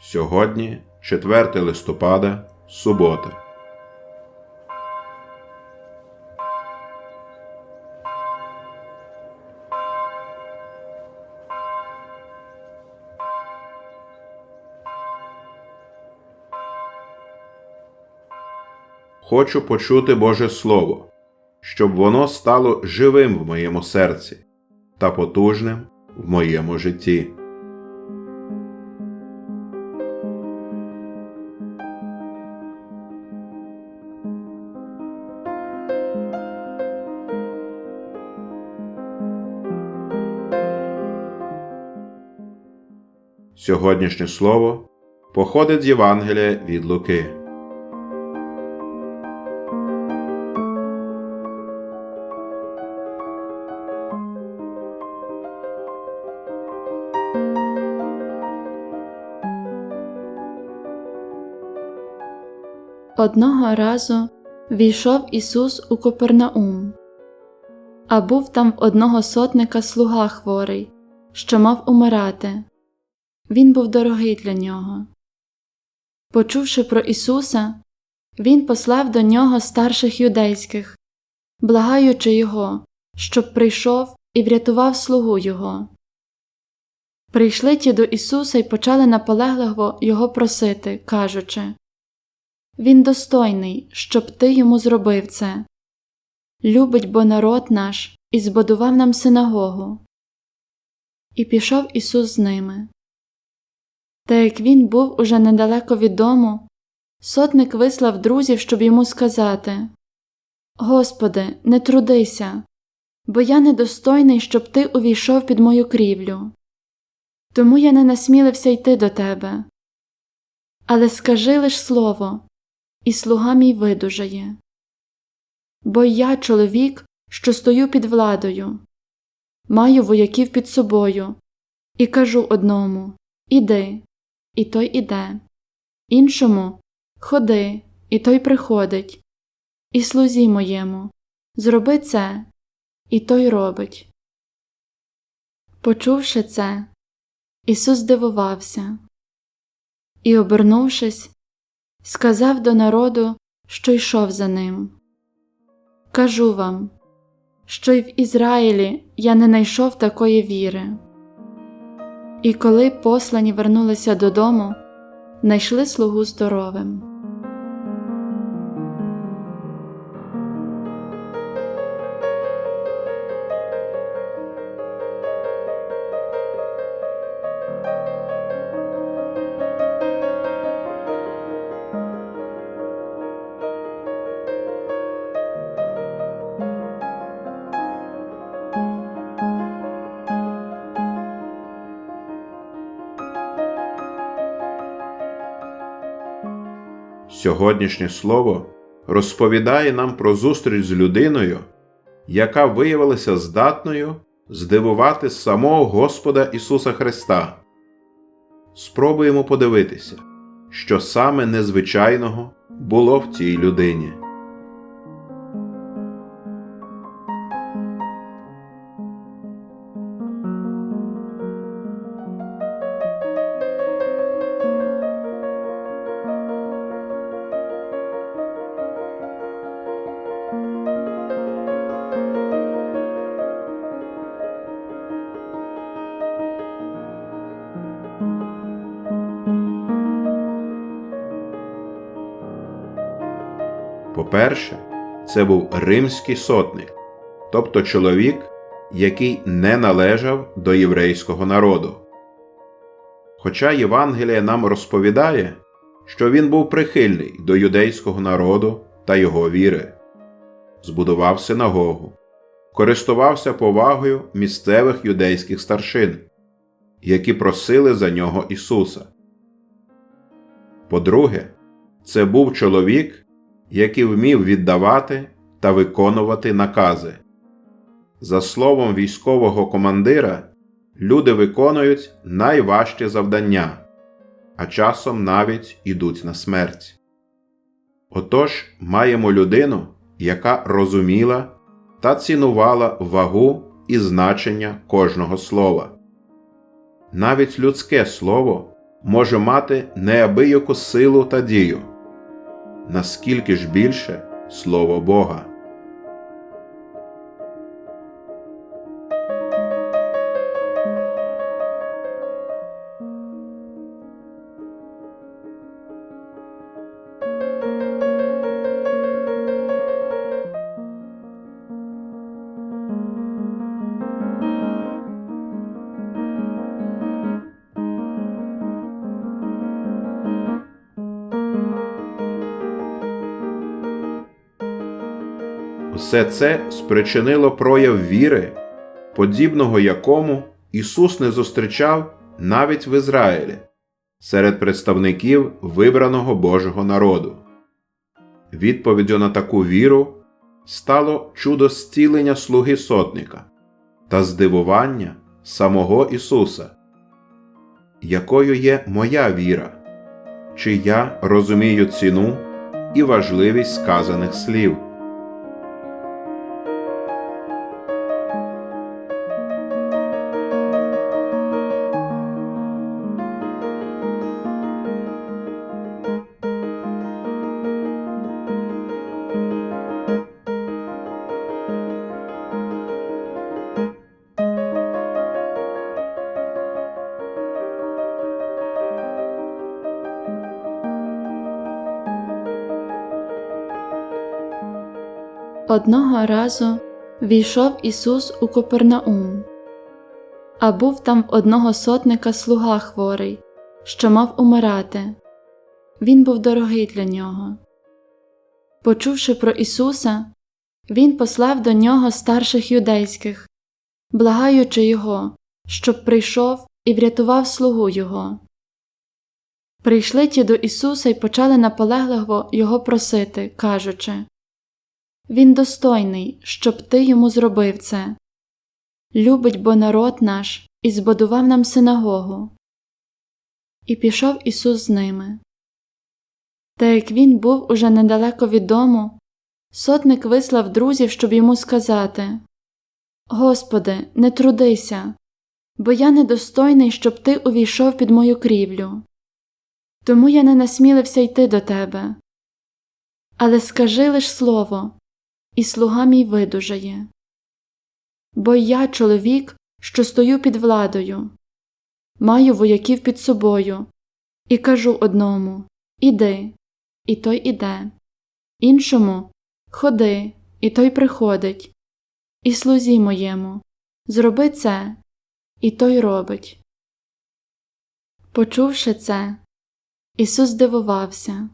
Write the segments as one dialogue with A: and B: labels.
A: Сьогодні 4 листопада, субота. Хочу почути Боже Слово, щоб воно стало живим в моєму серці та потужним в моєму житті. Сьогоднішнє слово походить з Євангелія від Луки.
B: Одного разу війшов Ісус у Купернаум, а був там одного сотника слуга хворий, що мав умирати. Він був дорогий для нього. Почувши про Ісуса, він послав до нього старших юдейських, благаючи його, щоб прийшов і врятував слугу Його. Прийшли ті до Ісуса і почали наполегливо Його просити, кажучи Він достойний, щоб ти йому зробив це. Любить бо народ наш і збудував нам синагогу. І пішов Ісус з ними. Та як він був уже недалеко від дому, сотник вислав друзів, щоб йому сказати Господи, не трудися, бо я недостойний, щоб ти увійшов під мою крівлю. Тому я не насмілився йти до тебе. Але скажи лиш слово, і слуга мій видужає. Бо я чоловік, що стою під владою, маю вояків під собою, і кажу одному Іди, і той іде, іншому Ходи, і той приходить, і слузі моєму, зроби це, і той робить. Почувши це, Ісус здивувався і, обернувшись, сказав до народу, що йшов за ним Кажу вам, що й в Ізраїлі я не найшов такої віри. І коли послані вернулися додому, знайшли слугу здоровим.
A: Сьогоднішнє слово розповідає нам про зустріч з людиною, яка виявилася здатною здивувати самого Господа Ісуса Христа. Спробуємо подивитися, що саме незвичайного було в цій людині. По-перше, це був римський сотник, тобто чоловік, який не належав до єврейського народу. Хоча Євангеліє нам розповідає, що він був прихильний до юдейського народу та його віри, збудував синагогу, користувався повагою місцевих юдейських старшин, які просили за нього Ісуса. По-друге, це був чоловік, який вмів віддавати та виконувати накази. За словом військового командира, люди виконують найважчі завдання, а часом навіть ідуть на смерть. Отож маємо людину, яка розуміла та цінувала вагу і значення кожного слова. Навіть людське слово може мати неабияку силу та дію. Наскільки ж більше Слово Бога. Все це спричинило прояв віри, подібного якому Ісус не зустрічав навіть в Ізраїлі серед представників вибраного Божого народу. Відповіддю на таку віру стало чудо зцілення слуги сотника та здивування самого Ісуса. Якою є моя віра? Чи я розумію ціну і важливість сказаних слів?
B: Одного разу війшов Ісус у Копернаум, а був там в одного сотника слуга хворий, що мав умирати. Він був дорогий для нього. Почувши про Ісуса, він послав до нього старших юдейських, благаючи його, щоб прийшов і врятував слугу Його. Прийшли ті до Ісуса і почали наполегливо Його просити, кажучи він достойний, щоб ти йому зробив це. Любить бо народ наш і збудував нам синагогу. І пішов Ісус з ними. Та як він був уже недалеко від дому, сотник вислав друзів, щоб йому сказати Господи, не трудися, бо я недостойний, щоб ти увійшов під мою крівлю. Тому я не насмілився йти до тебе. Але скажи лиш слово, і слуга мій видужає. Бо я чоловік, що стою під владою, маю вояків під собою, і кажу одному Іди, і той іде, іншому Ходи, і той приходить, і слузі моєму, зроби це, і той робить. Почувши це, Ісус здивувався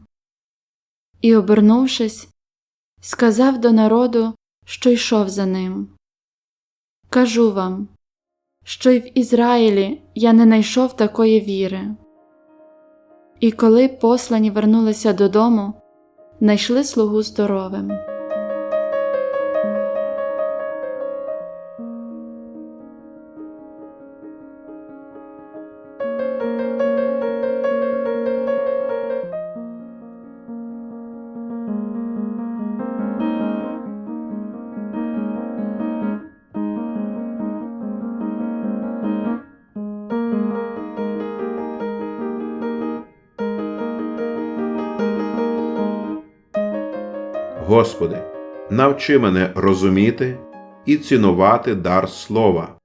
B: і, обернувшись, сказав до народу, що йшов за ним. Кажу вам, що й в Ізраїлі я не найшов такої віри. І коли послані вернулися додому, знайшли слугу здоровим.
A: Господи, навчи мене розуміти і цінувати дар слова,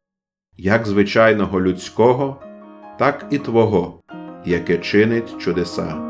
A: як звичайного людського, так і Твого, яке чинить чудеса.